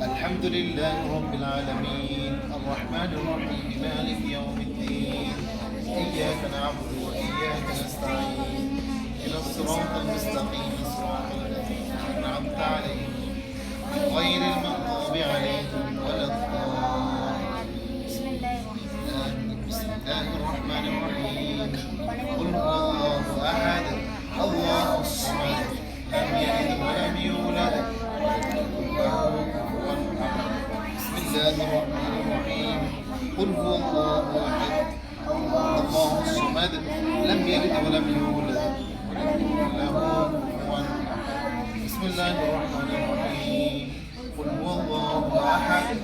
الحمد لله رب العالمين. الرحمن الرحيم. مالك يوم الدين. إياك نعبد وإياك نستعين. إلى الصراط المستقيم. صراط الذين أنعمت عليهم غير المغضوب عليهم ولا الضالين. بسم الله الرحمن الرحيم. قل هو الله احد الله الصمد لم يلد ولم يولد. ولم يكن له كفوا. بسم الله الرحمن الرحيم. قل هو الله احد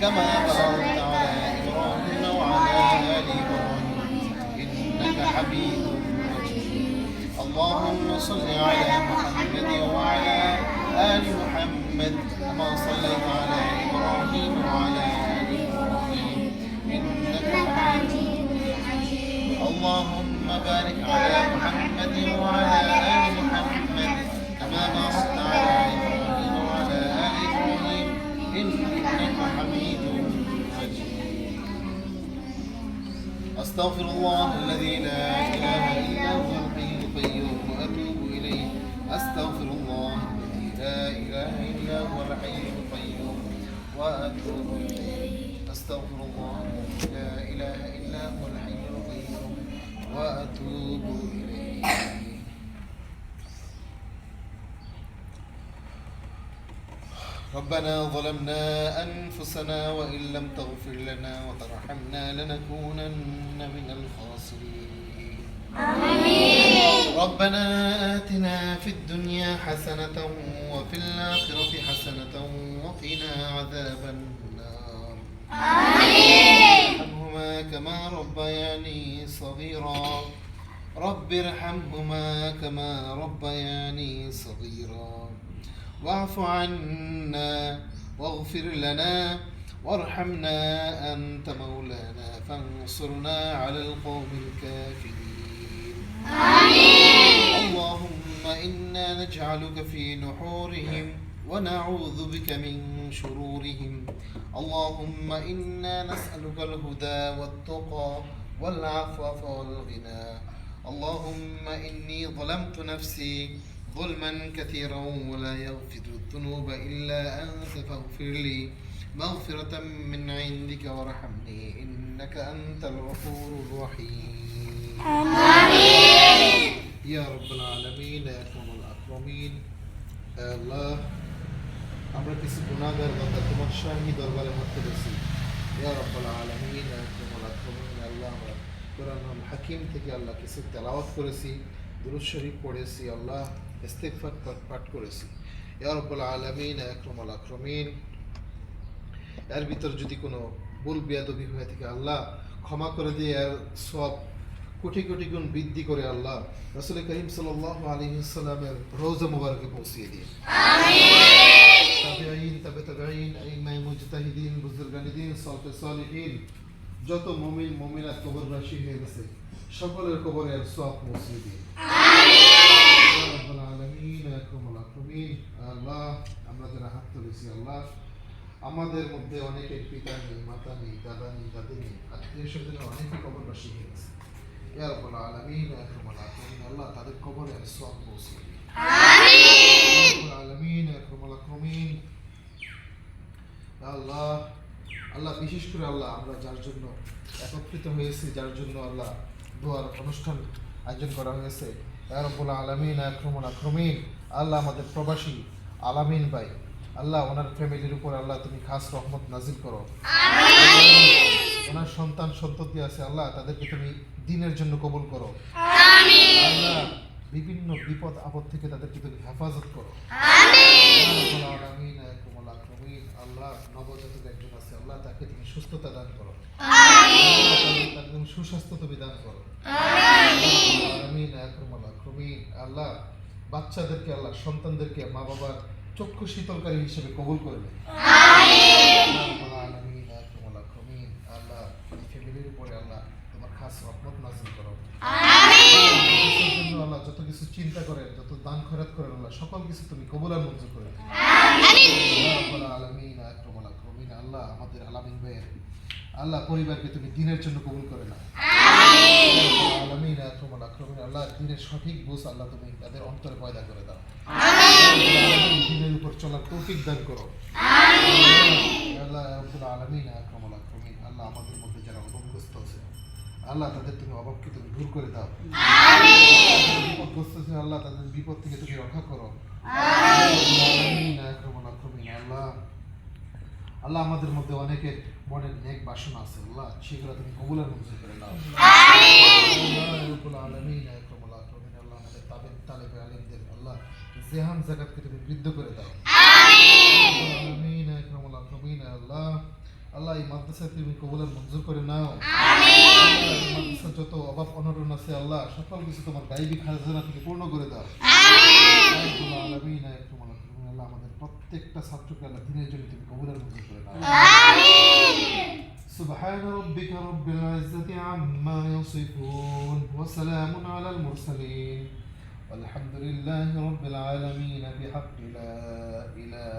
كما باركت على إبراهيم وعلى آل إبراهيم إنك حميد اللهم صل على محمد وعلى آل محمد كما صليت على إبراهيم وعلى آل إبراهيم إنك حميد اللهم بارك على محمد وعلى آل محمد كما باركت أستغفر الله الذي لا إله إلا هو. ربنا ظلمنا أنفسنا وإن لم تغفر لنا وترحمنا لنكونن من الخاسرين. ربنا آتنا في الدنيا حسنة وفي الآخرة حسنة وقنا عذاب النار. ارحمهما كما ربياني صغيرا. رب ارحمهما كما ربياني صغيرا. واعف عنا واغفر لنا وارحمنا أنت مولانا فانصرنا على القوم الكافرين. اللهم إنا نجعلك في نحورهم ونعوذ بك من شرورهم. اللهم إنا نسألك الهدى والتقى والعفاف والغنى اللهم إني ظلمت نفسي ظلما كثيرا ولا يغفر الذنوب إلا أنت فاغفر لي مغفرة من عندك وارحمني إنك أنت الغفور الرحيم يا رب العالمين يا أكرم الأكرمين يا الله আমরা কিছু গুণাগার বান্দা তোমার শাহী দরবারে হাত তুলেছি ইয়া রব্বাল আলামিন ইয়া আকরামুল আকরামিন আল্লাহ আমরা কোরআনুল হাকিম থেকে আল্লাহ কিছু তেলাওয়াত করেছি দুরূদ শরীফ পড়েছি আল্লাহ ইস্তেগফার পাঠ করেছি। ইয়া রব্বাল আলামিন আকরামিন। এর ভিতর যদি কোনো ভুল বেয়াদবি হয়ে থাকে, আল্লাহ ক্ষমা করে দিয়ে এর সব কোটি কোটি গুণ বৃদ্ধি করে আল্লাহ রসুল করিম সাল্লাহ আলী রোজা মুবারকে পৌঁছিয়ে দিয়ে। তাবেঈন তাবে তাবেঈন আইমায়ে মুজতাহিদিন যত মুমিন, মুমিনাত কবরবাসী হয়ে গেছে, সকলের কবরের সওয়াব পৌঁছে দিন ইয়া রাব্বাল আলামিন আকরামুল আল্লাহ আমরা যারা হাত তুলেছি আল্লাহ আমাদের মধ্যে অনেকের পিতা নেই মাতা নেই দাদা নেই দাদি নেই আত্মীয় স্বজনের অনেকে কবরবাসী হয়ে গেছে। ইয়া রাব্বাল আলামিন আকরামুল আল্লাহ তাদের কবরের সওয়াব পৌঁছে আলামিন আল্লাহ আল্লাহ বিশেষ করে আল্লাহ আমরা যার জন্য একত্রিত হয়েছি যার জন্য আল্লাহ দোয়ার অনুষ্ঠান আয়োজন করা হয়েছে রব্বুল আলামিন আকরামুল আকরামিন আল্লাহ আমাদের প্রবাসী। আলামিন ভাই আল্লাহ ওনার ফ্যামিলির উপর আল্লাহ তুমি খাস রহমত নাজিল করো। ওনার সন্তান সন্ততি আছে আল্লাহ তাদেরকে তুমি দিনের জন্য কবুল করো। আল্লাহ বিভিন্ন বিপদ আপদ থেকে তাদেরকে তুমি হেফাজত করো। আমিন। আল্লাহ নবজাতক একজন আছে আল্লাহ তাকে তুমি সুস্থতা দান করো। তাকে তুমি সুস্বাস্থ্য তুমি দান করো। আমিন। আল্লাহ বাচ্চাদেরকে আল্লাহ সন্তানদেরকে মা বাবার চক্ষু শীতলকারী হিসেবে কবুল করবে আল্লাহ ফ্যামিলির উপরে আল্লাহ তোমার খাস রহমত নাজিল করো। আল্লাহ যত কিছু চিন্তা করেন যত দান খরচ করেন আল্লাহ সকল কিছু তুমি কবুল আর মঞ্জুর করে। আল্লাহ আমাদের আলামিন ভাইয়ের পরিবারকে তুমি দিনের জন্য কবুল করে নাও। আলামিন আকরামাল আকরামিন আল্লাহ দিনের সঠিক বুঝ আল্লাহ তুমি তাদের অন্তরে পয়দা করে দাও। দিনের উপর চলার তৌফিক দান করো। আল্লাহ আলামিন আকরামাল আকরামিন আল্লাহ আমাদের মধ্যে যারা অভাবগ্রস্ত আছে আল্লাহ তাদের তুমি অভাবকে তুমি দূর করে দাও। বিপদগ্রস্ত আল্লাহ তাদের বিপদ থেকে তুমি রক্ষা করো। আল্লাহ। আল্লাহ আমাদের মধ্যে অনেকের মনের নেক বাসনা আছে। আল্লাহ সেগুলো তুমি কবুলের মঞ্জুর করে রব্বুল আলামিন, আকরামিন। আল্লাহ আমাদের তাবেদ তালেবে আলিমদের আল্লাহ জেহান জাকাতকে তুমি বৃদ্ধ করে দাও। মাদ্রাসা তুমি কবুলের মঞ্জুর করে নাও আল্লাহ, এই মাদ্রাসার যত অভাব অনটন আছে আল্লাহ সকল কিছু তোমার গাইবি খাজানা থেকে পূর্ণ করে দাও রব্বুল আলামিন, আকরামুল আকরামিন। আল্লাহ আমাদের প্রত্যেকটা ছাত্রকে আল্লাহ দিনের জন্য তুমি কবুলের মঞ্জুর করে নাও سبحان ربك رب العزة عما يصفون وسلام على المرسلين والحمد لله رب العالمين بحق لا إله